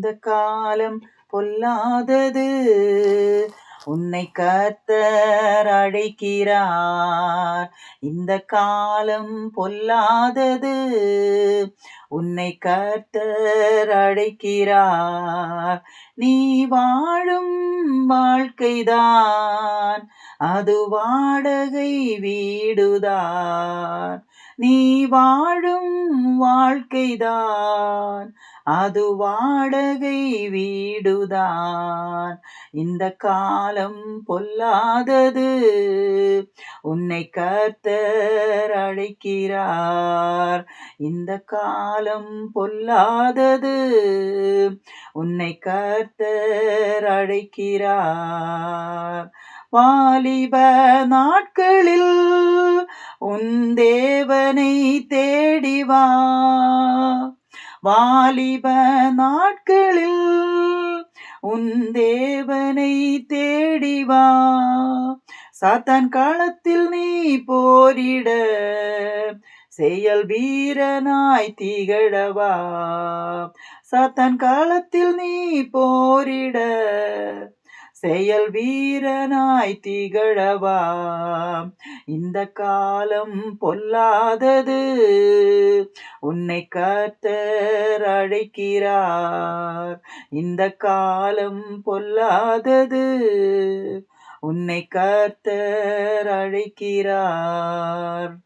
இந்த காலம் பொல்லாதது. உன்னை கர்த்தர் அழைக்கிறார். இந்த காலம் பொல்லாதது. உன்னை கர்த்தர் அழைக்கிறார். நீ வாழும் வாழ்க்கைதான். அது வாடகை வீடுதான். நீ வாழும் வாழ்க்கைதான். அது வாடகை வீடுதான். இந்த காலம் பொல்லாதது. உன்னை கர்த்தர் அழைக்கிறார். இந்த காலம் பொல்லாதது. உன்னை கர்த்தர் அழைக்கிறார். வாலிப நாட்களில் உன் தேவனை தேடிவா வாலிப நாட்களில் உன் தேவனை தேடிவா சாத்தான் காலத்தில் நீ போரிட செயல் வீரனாய் திகழவா. சாத்தான் காலத்தில் நீ போரிட செயல் வீரனாய் திகழவா? இந்த காலம் பொல்லாதது. உன்னை காத்தர் அழைக்கிறார். இந்த காலம் பொல்லாதது. உன்னை காத்தர் அழைக்கிறார்.